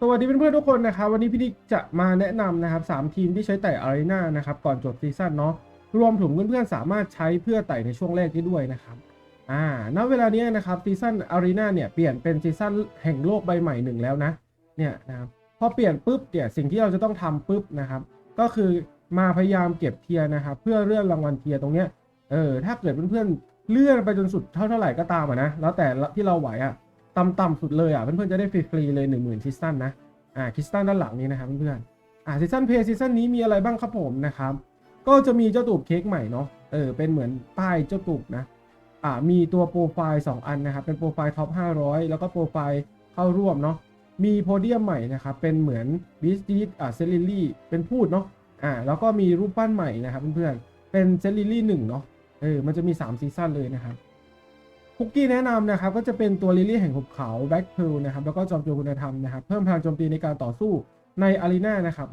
สวัสดีเพื่อนๆทุกคนนะครับวันนี้พี่นิกจะมาแนะนำนะครับสามทีมที่ใช้ไต่อารีนานะครับก่อนจบซีซั่นเนาะรวมถึงเพื่อนๆสามารถใช้เพื่อไต่ในช่วงแรกได้ด้วยนะครับอ่าณเวลานี้นะครับซีซั่นอารีนาเนี่ยเปลี่ยนเป็นซีซั่นแห่งโลกใบใหม่หนึ่งแล้วนะเนี่ยนะครับพอเปลี่ยนปุ๊บเนี่ยสิ่งที่เราจะต้องทำปุ๊บนะครับ ก็คือมาพยายามเก็บเทียนะครับเพื่อเลื่อนรางวัลเทียตรงเนี้ยเออถ้าเกิดเพื่อนๆเลื่อนไปจนสุดเท่าเท่าไหร่ก็ตามอะนะแล้วแต่ที่เราไหวอะ ต่ำๆสุดเลยอะเพื่อนๆจะได้ฟรีๆเลย 1 0,000คริสตัลนะอ่าคริสตัลด้านหลังนี้นะครับเพื่อนๆอ่าซีซันเพย์ซีซันนี้มีอะไรบ้างครับผมนะครับก็จะมีเจ้าตูบเค้กใหม่เนาะเออเป็นเหมือนป้ายเจ้าตูบนะอ่ามีตัวโปรไฟล์ 2 อันนะครับเป็นโปรไฟล์ท็อป500 แล้วก็โปรไฟล์เข้าร่วมเนาะมีโพเดียมใหม่นะครับเป็นเหมือนบิสตีอ่าเซลิลี่เป็นพูดเนาะอ่าแล้วก็มีรูปปั้นใหม่นะครับเพื่อนๆเป็นเซลิลี่หนึ่งเนาะเออมันจะมี 3 ซีซั่นเลยนะครับ คุกกี้แนะนำนะครับก็จะเป็นตัวลิลลี่แห่งหุบเขาแบ็กเพลนะครับแล้วก็จอมโจรคุณธรรมนะครับเพิ่มพลังโจมตีในการต่อสู้ในอารีนานะครับ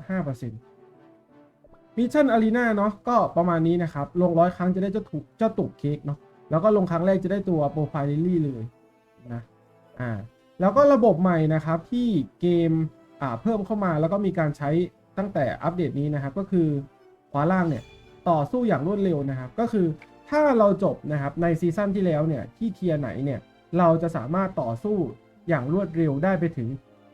5%มิชชั่นอารีนาเนาะก็ประมาณนี้นะครับ ลงร้อยครั้งจะได้เจ้าถูกเจ้าตุกเค้กเนาะแล้วก็ลงครั้งแรกจะได้ตัวโปรไฟล์ลิลลี่เลยนะอ่าแล้วก็ระบบใหม่นะครับที่เกมอ่าเพิ่มเข้ามาแล้วก็มีการใช้ตั้งแต่อัปเดตนี้นะครับก็คือขวาล่างเนี่ยต่อสู้อย่างรวดเร็วนะครับ ก็คือ ถ้าเราจบนะครับในซีซั่นที่แล้วเนี่ยที่เทียไหนเนี่ยเราจะสามารถต่อสู้อย่างรวดเร็วได้ไปถึง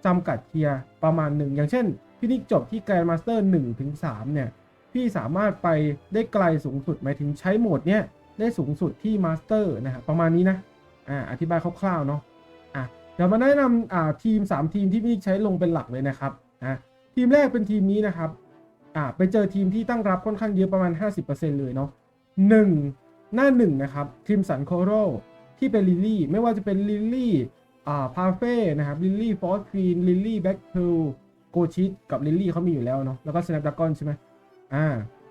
จำกัดเทียประมาณหนึ่งอย่างเช่นพี่นิกจบที่แกรนด์มาสเตอร์1ถึง3เนี่ยพี่สามารถไปได้ไกลสูงสุดหมายถึงใช้โหมดเนี่ยได้สูงสุดที่มาสเตอร์นะครับประมาณนี้นะอ่าอธิบายคร่าวๆเนาะอะเดี๋ยวมาแนะนำอ่าทีม 3 ทีมที่พี่นิกใช้ลงเป็นหลักเลยนะครับอะทีมแรกเป็นทีมนี้นะครับอ่าไปเจอทีมที่ตั้งรับค่อนข้างเยอะประมาณ 50%เลยเนาะหนึ่ง หน้าหนึ่งนะครับคริมสันโคโรที่เป็นลิลลี่ ไม่ว่าจะเป็นลิลลี่อ่าพาเฟ่นะครับลิลลี่ฟอสควีนลิลลี่แบ็กเพลโกชิตกับลิลลี่เขามีอยู่แล้วเนาะแล้วก็สแนปดากอนใช่ไหมอ่า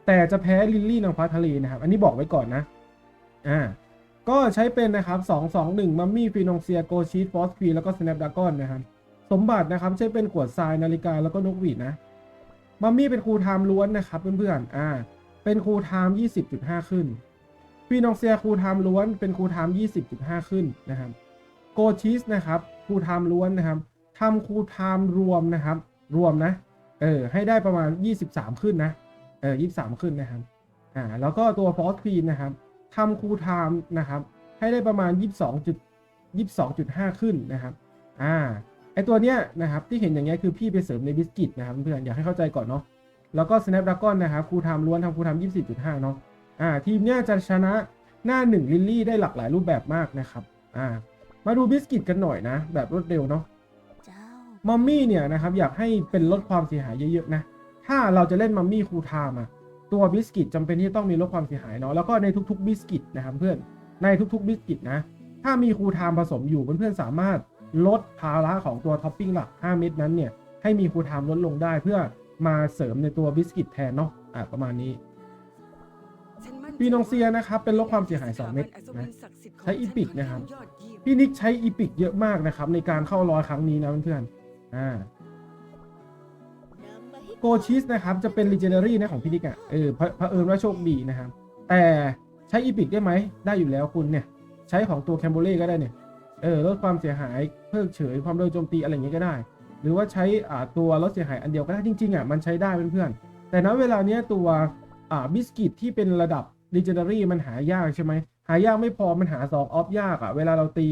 แต่จะแพ้ลิลลี่นางฟ้าทะเลนะครับ อันนี้บอกไว้ก่อนนะอ่าก็ใช้เป็นนะครับ2 2 1มัมมี่ฟีนองเซียโกชิตฟอสควีแล้วก็สแนปดากอนนะครับสมบัตินะครับใช้เป็นขวดทรายนาฬิกาแล้วก็นกหวีดนะมัมมี่เป็นครูไทม์ล้วนนะครับเพื่อนๆอ่าเป็นครูไทม์20.5 ขึ้น ฟีนองเซียครูไทม์ล้วนเป็นครูไทม์20.5ขึ้นนะครับโกชิสนะครับครูไทม์ล้วนนะครับทำครูไทม์รวมนะครับ รวมนะเออให้ได้ประมาณ 23 ขึ้นนะเออ23ขึ้นนะครับอ่าแล้วก็ตัวฟอสควีนนะครับทำครูไทม์นะครับ ให้ได้ประมาณ 22จุด22.5 ขึ้นนะครับอ่าไอตัวเนี้ยนะครับที่เห็นอย่างเงี้ยคือพี่ไปเสริมในบิสกิตนะครับเพื่อนอยากให้เข้าใจก่อนเนาะแล้วก็ Snapdragon นะครับครูไทม์ล้วนทำครูไทม์24.5 เนาะ อ่าทีมเนี้ยจะชนะหน้าหนึ่งลิลลี่ได้หลากหลายรูปแบบมากนะครับอ่ามาดูบิสกิตกันหน่อยนะ แบบรวดเร็วเนาะมัมมี่เนี่ยนะครับอยากให้เป็นลดความเสียหายเยอะๆนะ ถ้าเราจะเล่นมัมมี่คูลไทม์อะตัวบิสกิตจำเป็นที่ต้องมีลดความเสียหายเนาะแล้วก็ในทุกๆบิสกิตนะครับเพื่อนในทุกๆบิสกิตนะ ถ้ามีคูลไทม์ผสมอยู่เพื่อนๆสามารถลดภาระของตัวท็อปปิ้งหลัก 5 เม็ดนั้นเนี่ยให้มีคูลไทม์ลดลงได้เพื่อมาเสริมในตัวบิสกิตแทนเนาะอ่าประมาณนี้ ปีปีนนอองงเซีเซียยนะนะคครัรับบเป็นลดความเสียหาย 2 เม็ดนะใช้อีพิกนะครับพี่นิกใช้อีพิกเยอะมากนะครับ ในการเข้ารอยครั้งนี้นะเพื่อนๆอ่าโกชิสนะครับจะเป็น Legendary นะของพี่นิกอะเออเผเผอิญว่าโชคดีนะครับ แต่ใช้อีพิกได้ไหมได้อยู่แล้วคุณเนี่ย ใช้ของตัวแคมโบเล่ก็ได้เนี่ยเออลดความเสียหายเพิกเฉยความเร็วโจมตีอะไรอย่างเงี้ยก็ได้ หรือว่าใช้อ่าตัวลดเสียหายอันเดียวก็ได้จริงๆอะมันใช้ได้เพื่อนๆแต่ณเวลาเนี้ยตัวอ่าบิสกิตที่เป็นระดับ Legendary มันหายากใช่ไหมหายากไม่พอมันหา2องออฟยากอะ่ะเวลาเราตี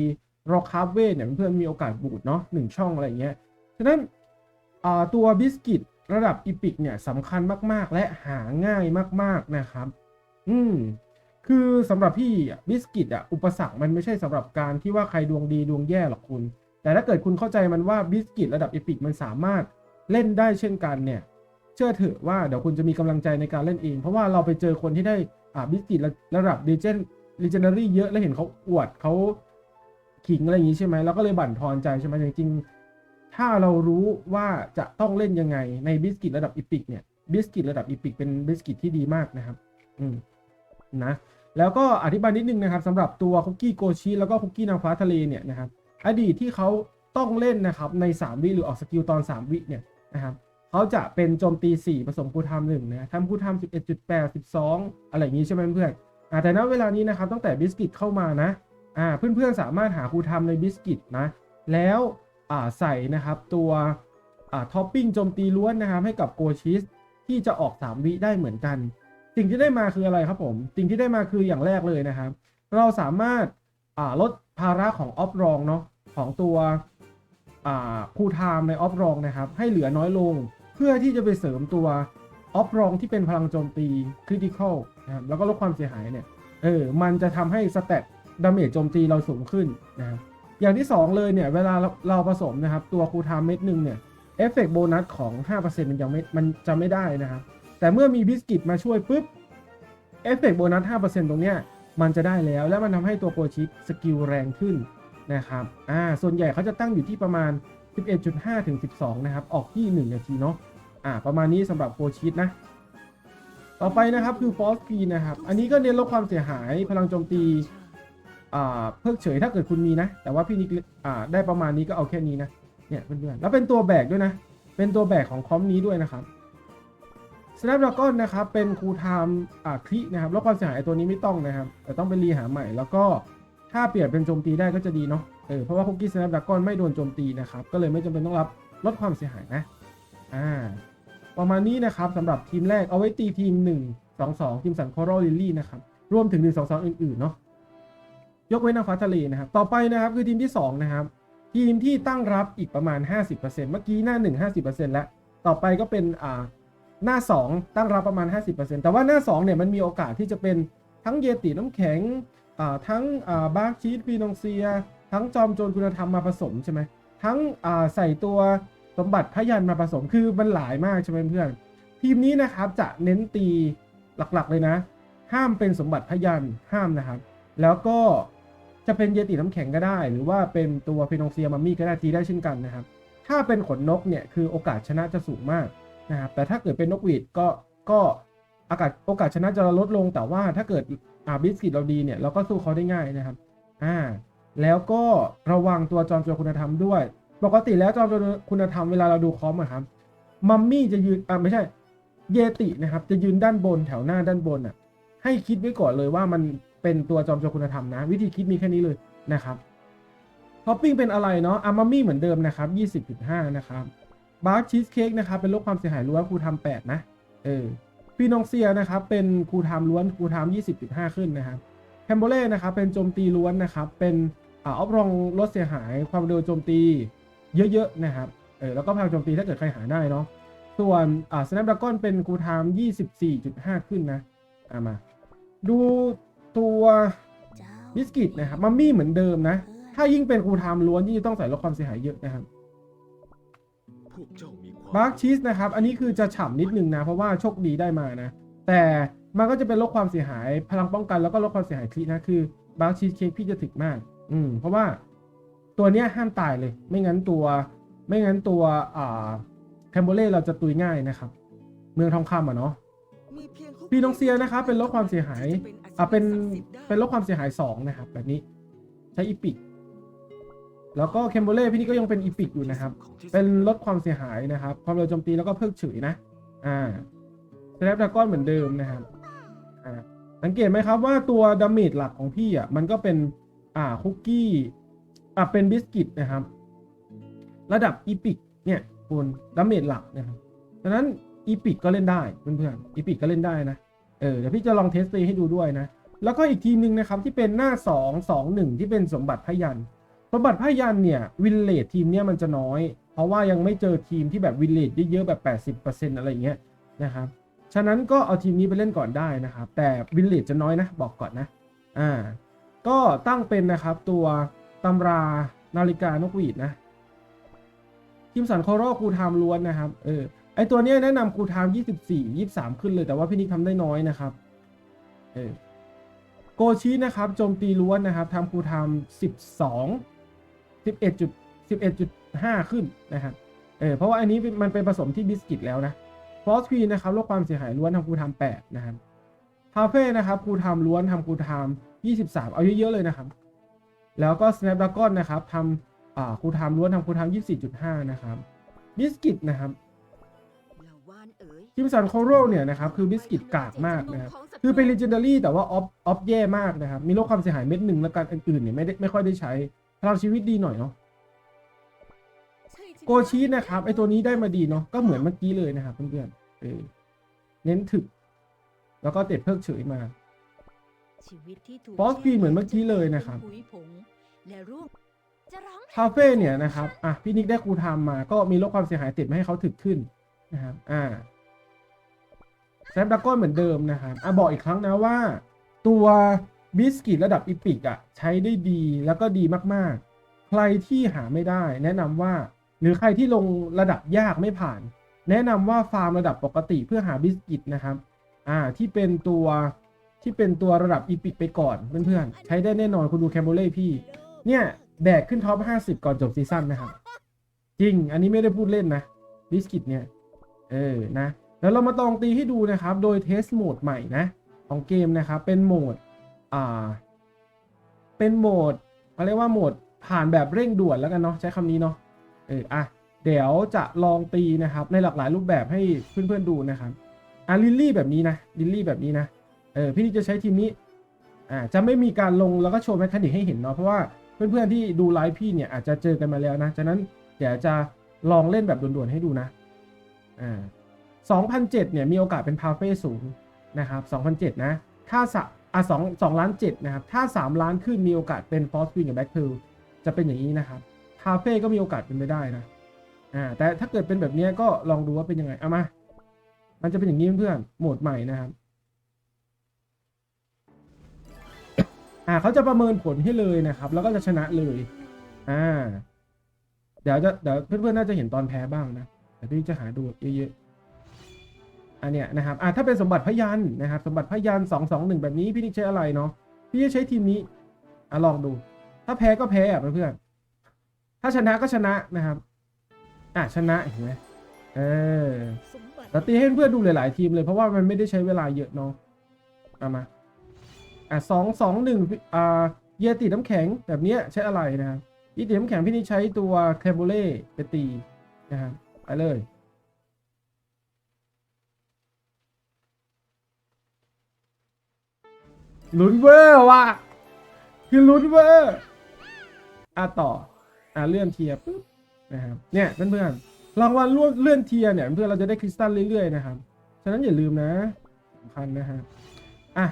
รอคาร์เวทเนี่ยเพื่อนมีโอกาสบูดเนาะหนึ่งช่องอะไรอย่างเงี้ยฉะนั้นอ่าตัวบิสกิตระดับอีพิกเนี่ยสำคัญมากๆ และหาง่ายมากๆนะครับ อืมคือสำหรับพี่บิสกิตอะอุปสรรคมันไม่ใช่สำหรับการที่ว่าใครดวงดีดวงแย่หรอกคุณ แต่ถ้าเกิดคุณเข้าใจมันว่าบิสกิตระดับอีพิกมันสามารถเล่นได้เช่นกันเนี่ย เชื่อเถอะว่าเดี๋ยวคุณจะมีกำลังใจในการเล่นเอง เพราะว่าเราไปเจอคนที่ได้ อ่าบิสกิตระดับเดเจน Legendary เยอะแล้วเห็นเขาอวดเขาขิงอะไรอย่างนี้ใช่ไหมแล้วก็เลยบั่นทอนใจใช่ไหมจริงๆ ถ้าเรารู้ว่าจะต้องเล่นยังไงในบิสกิตระดับอีพิกเนี่ยบิสกิตระดับอีพิกเป็นบิสกิตที่ดีมากนะครับ อืมนะแล้วก็อธิบายนิดนึงนะครับสำหรับตัวคุกกี้โกชิแล้วก็คุกกี้นางฟ้าทะเลเนี่ยนะครับอดีตที่เขาต้องเล่นนะครับใน 3 วิหรือออกสกิลตอน 3 วิเนี่ยนะครับ เขาจะเป็นโจมตี 4 ผสมคูลไทม์หนึ่งนะทำคูลไทม์11.8 12 อะไรอย่างนี้ใช่ไหมเพื่อนๆอ่าแต่ณเวลานี้นะครับตั้งแต่บิสกิตเข้ามานะอ่าเพื่อนๆสามารถหาคูลไทม์ในบิสกิตนะแล้วใส่นะครับตัวท็อปปิ้งโจมตีล้วนนะครับให้กับโกชิสที่จะออก 3 วิได้เหมือนกัน สิ่งที่ได้มาคืออะไรครับผม สิ่งที่ได้มาคืออย่างแรกเลยนะครับ เราสามารถลดภาระของออฟรองเนาะของตัว คูลไทม์ในออฟรองนะครับ ให้เหลือน้อยลง เพื่อที่จะไปเสริมตัวออฟรองที่เป็นพลังโจมตีคริติคอลนะครับแล้วก็ลดความเสียหายเนี่ยเออมันจะทำให้สเตตดาเมจโจมตีเราสูงขึ้นนะครับอย่างที่ 2 เลยเนี่ยเวลาเราผสมนะครับ ตัวคูลไทม์เม็ดหนึ่งเนี่ยเอฟเฟกต์โบนัสของ 5%มันยังไม่มันจะไม่ได้นะครับ แต่เมื่อมีบิสกิตมาช่วยปุ๊บเอฟเฟกต์โบนัส5%ตรงเนี้ยมันจะได้แล้ว และมันทำให้ตัวโปรชิปสกิลแรงขึ้น นะครับ อ่า ส่วนใหญ่เขาจะตั้งอยู่ที่ประมาณ 11.5 ถึง 12 นะครับ ออกที่ 1 นาทีเนาะ อ่า ประมาณนี้สำหรับโปรชิปนะ ต่อไปนะครับคือฟอสฟีนะครับ อันนี้ก็เน้นลดความเสียหายพลังโจมตี อ่า เพิกเฉยถ้าเกิดคุณมีนะ แต่ว่าพี่นิก อ่า ได้ประมาณนี้ก็เอาแค่นี้นะ เนี่ยเพื่อนๆ แล้วเป็นตัวแบกด้วยนะ เป็นตัวแบกของคอมนี้ด้วยนะครับ Snapdragon นะครับ เป็นคูลไทม์อ่าคลินะครับลดความเสียหายตัวนี้ไม่ต้องนะครับ แต่ต้องไปรีหาใหม่ แล้วก็ ถ้าเปลี่ยนเป็นโจมตีได้ก็จะดีเนาะ เออ เพราะว่าคุกกี้ Snapdragon ไม่โดนโจมตีนะครับ ก็เลยไม่จำเป็นต้องรับลดความเสียหายนะ อ่า ประมาณนี้นะครับสำหรับทีมแรกเอาไว้ตีทีม 1 2 2 ทีมสันคอร์ลิลลี่นะครับ รวมถึง 1 2 2 อื่นๆเนาะ ยกเว้นนางฟ้าทะเลนะครับ ต่อไปนะครับคือทีมที่ 2 นะครับ ทีมที่ตั้งรับอีกประมาณ 50%เมื่อกี้หน้า 1 50%แล้ว ต่อไปก็เป็น อ่า หน้า 2 ตั้งรับประมาณ 50%แต่ว่าหน้า 2 เนี่ยมันมีโอกาสที่จะเป็นทั้งเยติน้ำแข็ง ทั้งบาร์ชีสฟีนองเซีย ทั้งจอมโจรคุณธรรมมาผสมใช่ไหมทั้งใส่ตัวสมบัติพยันมาผสมคือมันหลายมากใช่ไหมเพื่อน ทีมนี้นะครับจะเน้นตีหลักๆเลยนะ ห้ามเป็นสมบัติพยันห้ามนะครับ แล้วก็จะเป็นเยติน้ำแข็งก็ได้ หรือว่าเป็นตัวเพนองเซียมัมมี่ก็ได้ตีได้เช่นกันนะครับ ถ้าเป็นขนนกเนี่ยคือโอกาสชนะจะสูงมากนะครับแต่ถ้าเกิดเป็นนกหวีดก็ก็ อากาศโอกาสชนะจะลดลงแต่ว่าถ้าเกิดอ่าบิสกิตเราดีเนี่ยเราก็สู้เขาได้ง่ายนะครับอ่าแล้วก็ระวังตัวจอมโจรคุณธรรมด้วย ปกติแล้วจอมโจรคุณธรรมเวลาเราดูคอมอะครับมัมมี่จะยืนอ่าไม่ใช่เยตินะครับ จะยืนด้านบนแถวหน้าด้านบนอะให้คิดไว้ก่อนเลยว่ามันเป็นตัวจอมโจรคุณธรรมนะ วิธีคิดมีแค่นี้เลยนะครับท็อปปิ้งเป็นอะไรเนาะอามามี่เหมือนเดิมนะครับ20.5 นะครับบาร์ชีสเค้กนะครับเป็นลดความเสียหายล้วนครูทำ8นะ เออ ฟีนองเซียนะครับเป็นครูทำล้วนครูทำ20.5 ขึ้นนะครับแคมโบเล่นะครับเป็นโจมตีล้วนนะครับเป็นอาอฟรองลดเสียหายความเร็วโจมตีเยอะๆนะครับเออแล้วก็พลังโจมตีถ้าเกิดใครหาได้เนาะส่วนอ่า Snapdragon เป็นกูไทม์24.5 ขึ้นนะอ่ามา ดูตัวบิสกิตนะครับมัมมี่เหมือนเดิมนะ ถ้ายิ่งเป็นกูไทม์ล้วนยิ่งต้องใส่ลดความเสียหายเยอะนะครับพวกเจ้ามี บาร์กชีสนะครับ อันนี้คือจะฉ่ำนิดนึงนะ เพราะว่าโชคดีได้มานะ แต่มันก็จะเป็นลดความเสียหายพลังป้องกันแล้วก็ลดความเสียหายคลินะคือบาร์กชีสเค้กพี่จะถึกมาก อืมเพราะว่าตัวเนี้ยห้ามตายเลย ไม่งั้นตัว ไม่งั้นตัวอ่าแคมโบเล่เราจะตุยง่ายนะครับ เมืองทองคำอะเนาะพี่น้องเซียนะครับเป็นลดความเสียหายอะเป็นเป็เป็นนลลดดความมคาวเสีเสียยหาหายยสองนะครับแบบนี้ใช้อีพิก แล้วก็แคมโบเล่พี่นี่ก็ยังเป็นอีพิกอยู่นะครับ เป็นลดความเสียหายนะครับ ความเร็วโจมตีแล้วก็เพิกเฉยนะ อ่าสแนปดากอนเหมือนเดิมนะครับ อ่า สังเกตไหมครับว่าตัวดาเมจหลักของพี่อะ มันก็เป็น อ่า คุกกี้ อ่าเป็นบิสกิตนะครับ ระดับอีพิกเนี่ยคุณดาเมจหลักนะครับดังนั้นอีพิกก็เล่นได้เพื่อนๆอีพิกก็เล่นได้นะ เออ เดี๋ยวพี่จะลองเทสตีให้ดูด้วยนะ แล้วก็อีกทีมหนึ่งนะครับที่เป็นหน้า 2 2 1 ที่เป็นสมบัติพยัน สมบัติพยันเนี่ยวินเลททีมเนี้ยมันจะน้อย เพราะว่ายังไม่เจอทีมที่แบบวินเลทเยอะๆแบบ 80%อะไรอย่างเงี้ยนะครับฉะนั้นก็เอาทีมนี้ไปเล่นก่อนได้นะครับ แต่วินเลทจะน้อยนะบอกก่อนนะอ่าก็ตั้งเป็นนะครับตัวตำรานาฬิกานกหวีดนะทีมสันคอรอคูไทม์ล้วนนะครับเออไอตัวนี้แนะนำคูไทม์24 23 ขึ้นเลยแต่ว่าพี่นิกทำได้น้อยนะครับเออโกชินะครับโจมตีล้วนนะครับทำคูไทม์12 11จุด11.5ขึ้นนะครับเออเพราะว่าอันนี้มันเป็นผสมที่บิสกิตแล้วนะฟอสควีนนะครับลดความเสียหายล้วนทำคูไทม์8นะครับคาเฟ่นะครับคูทม์ล้วนทำคูไทม์23เอาเยอะๆเลยนะครับ แล้วก็ Snapdragon นะครับทำอ่าคูทม์ล้วนทำคูไทม์24.5นะครับบิสกิตนะครับจิมสันโคโรเนี่ยนะครับคือบิสกิตกากมากนะครับคือเป็น legendary แต่ว่าออฟออฟแย่มากนะครับมีโรคความเสียหายเม็ดหนึ่งแล้วกันอื่นๆเนี่ยไม่ได้ไม่ค่อยได้ใช้ พลังชีวิตดีหน่อยเนาะโกชีนะครับไอตัวนี้ได้มาดีเนาะก็เหมือนเมื่อกี้เลยนะครับเพื่อนๆเออเน้นถึก แล้วก็เต็ดเพิกเฉยมาชีวิตที่ถูกบอสปีเหมือนเมื่อกี้เลยนะครับผุยผงและร่วงจะร้องคาเฟ่เนี่ยนะครับอะพี่นิกได้ครูทำมาก็มีลดความเสียหายติดไม่ให้เขาถึกขึ้นนะครับอ่าแซฟดักก้อนเหมือนเดิมนะครับอะบอกอีกครั้งนะว่า ตัว บิสกิตระดับอีพิกอะใช้ได้ดีแล้วก็ดีมากๆ ใครที่หาไม่ได้ แนะนำว่า หรือใครที่ลงระดับยากไม่ผ่าน แนะนำว่าฟาร์มระดับปกติเพื่อหาบิสกิตนะครับอ่าที่เป็นตัวที่เป็นตัวระดับอีพิกไปก่อนเพื่อนๆ ใช้ได้แน่นอนคุณดูแคมโบเล่พี่ เนี่ยแบกขึ้นท็อป 50 ก่อนจบซีซั่นนะครับ จริงอันนี้ไม่ได้พูดเล่นนะบิสกิตเนี่ย เออนะ แล้วเรามาตองตีให้ดูนะครับ โดยเทสโหมดใหม่นะ ของเกมนะครับ เป็นโหมด อ่า เป็นโหมดเขาเรียกว่าโหมดผ่านแบบเร่งด่วนแล้วกันเนาะใช้คำนี้เนาะเอออะเดี๋ยวจะลองตีนะครับ ในหลากหลายรูปแบบให้เพื่อนๆดูนะครับอะลิลลี่แบบนี้นะลิลลี่แบบนี้นะเออพี่นี่จะใช้ทีมนี้อ่าจะไม่มีการลงแล้วก็โชว์แมคานิกให้เห็นเนาะเพราะว่าเพื่อนๆที่ดูไลฟ์พี่เนี่ยอาจจะเจอกันมาแล้วนะฉะนั้นเดี๋ยวจะลองเล่นแบบด่วนๆให้ดูนะอ่า2007เนี่ยมีโอกาสเป็นพาเฟ่สูงนะครับ2007นะถ้าสะ อะสองสองล้านเจ็ดนะครับ ถ้า 3 ล้านขึ้นมีโอกาสเป็นฟอส w วินกับแบ็คพิลจะเป็นอย่างนี้นะครับพาเฟ่ก็มีโอกาสเป็นไปได้นะอ่าแต่ถ้าเกิดเป็นแบบนี้ก็ลองดูว่าเป็นยังไง เอามา มันจะเป็นอย่างนี้เพื่อนๆโหมดใหม่นะครับอ่าเขาจะประเมินผลให้เลยนะครับ แล้วก็จะชนะเลยอ่าเดี๋ยวจะเดี๋ยวเพื่อนๆน่าจะเห็นตอนแพ้บ้างนะแต่พี่จะหาดูเยอะๆ อันเนี้ยนะครับอ่าถ้าเป็นสมบัติพยันนะครับ สมบัติพยันสองสองหนึ่งแบบนี้พี่นิกใช้อะไรเนาะพี่จะใช้ทีมนี้อะลองดู ถ้าแพ้ก็แพ้อะเพื่อนๆถ้าชนะก็ชนะนะครับอะชนะเห็นไหมเออสมบัติแต่ตีให้เพื่อนดูหลาย ๆ ทีมเลยเพราะว่ามันไม่ได้ใช้เวลาเยอะเนาะเอามาอะสองสองหนึ่งอ่าเยติน้ำแข็งแบบเนี้ยใช้อะไรนะครับยีติน้ำแข็งพี่นี่ใช้ตัวแคมโบเล่ไปตีนะครับไปเลย ลุ้นเวอร์ว่ะคือลุ้นเวอร์อะต่ออะเลื่อนเทียร์ปุ๊บนะครับเนี่ยเพื่อนๆรางวัลเลื่อนเทียร์เนี่ยเพื่อนเราจะได้คริสตัลเรื่อยๆนะครับฉะนั้นอย่าลืมนะสำคัญนะฮะอะ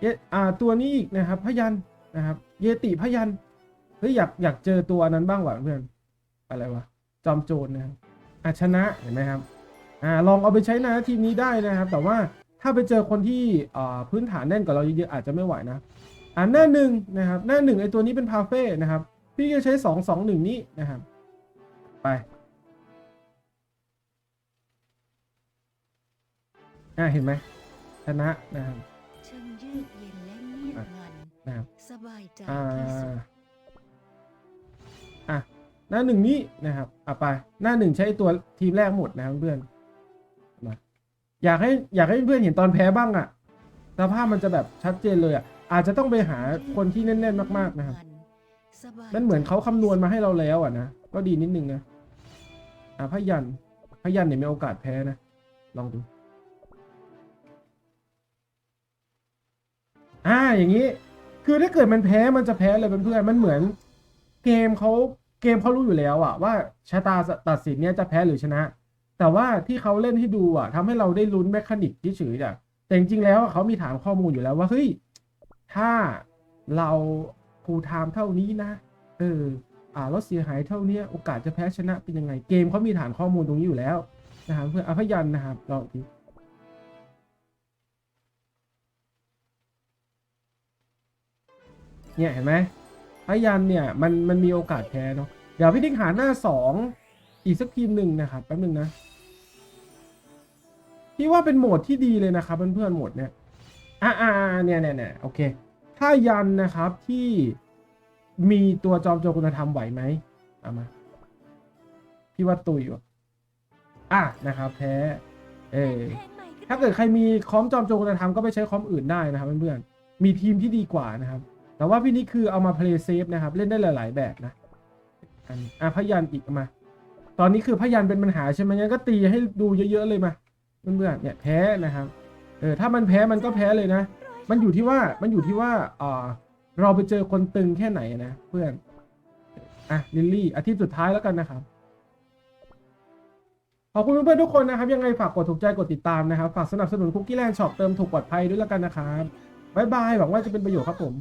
เยอ่าตัวนี้อีกนะครับพยันนะครับ เยติพยันเฮ้ยอยากอยากเจอตัวนั้นบ้างว่ะเพื่อนอะไรวะจอมโจรนะครับอาชนะเห็นไหมครับอ่าลองเอาไปใช้นะทีมนี้ได้นะครับ แต่ว่า ถ้าไปเจอคนที่อ่าพื้นฐานแน่นกว่าเราเยอะๆอาจจะไม่ไหวนะอ่าหน้าหนึ่งนะครับหน้าหนึ่งไอตัวนี้เป็นพาเฟ่นะครับ พี่จะใช้สองสองหนึ่งนี้นะครับ ไปอ่าเห็นไหมชนะนะครับช่างยืดเย็นและเงียบงันนะครับสบายใจอ่าที่สุดอะหน้าหนึ่งนี้นะครับอะไปหน้าหนึ่งใช้ตัวทีมแรกหมดนะครับเพื่อนมา อยากให้อยากให้เพื่อนเห็นตอนแพ้บ้างอะ่ะสภาพมันจะแบบชัดเจนเลยอะ่ะอาจจะต้องไปหาคนที่แน่นๆ มากๆนะครับสบายมันเหมือนเขาคำนวณมาให้เราแล้วอะนะก็ดีนิดนึงนะอะพยันพยันเนี่ยมีโอกาสแพ้นะ ลองดูอ่าอย่างนี้ คือถ้าเกิดมันแพ้มันจะแพ้เลยเพื่อนๆมันเหมือนเกมเขาเกมเขารู้อยู่แล้วอะว่าชะตาตัดสินเนี่ยจะแพ้หรือชนะ แต่ว่าที่เขาเล่นให้ดูอะทำให้เราได้ลุ้นแมคานิกที่เฉยๆอะแต่จริงๆแล้วเขามีฐานข้อมูลอยู่แล้วว่าเฮ้ยถ้าเราฟูลไทม์เท่านี้นะ เออ อ่าลดเสียหายเท่านี้โอกาสจะแพ้ชนะเป็นยังไงเกมเขามีฐานข้อมูลตรงนี้อยู่แล้วนะครับเพื่ออภยันนะครับลองดูเนี่ยเห็นไหมพยันเนี่ยมันมันมีโอกาสแพ้เนาะเดี๋ยวพี่ดิ้งหาหน้าสอง อีกสักทีมหนึ่งนะครับแป๊บนึงนะพี่ว่าเป็นโหมดที่ดีเลยนะครับเพื่อนๆโหมดเนี่ยอ่าอ่าเนี่ยเนี่ยเนี่ยโอเค ถ้ายันนะครับที่มีตัวจอมโจรคุณธรรมไหวไหมเอามา พี่ว่าตุยว่ะอะนะครับแพ้เออถ้าเกิดใครมีคอมจอมโจรคุณธรรมก็ไปใช้คอมอื่นได้นะครับเพื่อนๆมีทีมที่ดีกว่านะครับ แต่ว่าพี่นี่คือเอามาเพลย์เซฟนะครับ เล่นได้หลาย ๆ แบบนะอันอะพยันอีกมา ตอนนี้คือพยันเป็นปัญหาใช่ไหมงั้นก็ตีให้ดูเยอะๆเลยมาเพื่อนๆเนี่ยแพ้นะครับเออถ้ามันแพ้มันก็แพ้เลยนะ มันอยู่ที่ว่ามันอยู่ที่ว่าอ่าเราไปเจอคนตึงแค่ไหนนะ เพื่อนอะลิลลี่อาทิตย์สุดท้ายแล้วกันนะครับขอบคุณเพื่อนๆทุกคนนะครับ ยังไงฝากกดถูกใจกดติดตามนะครับ ฝากสนับสนุนคุกกี้แลนด์ช็อปเติมถูกปลอดภัยด้วยแล้วกันนะครับบ๊ายบายหวังว่าจะเป็นประโยชน์ครับผม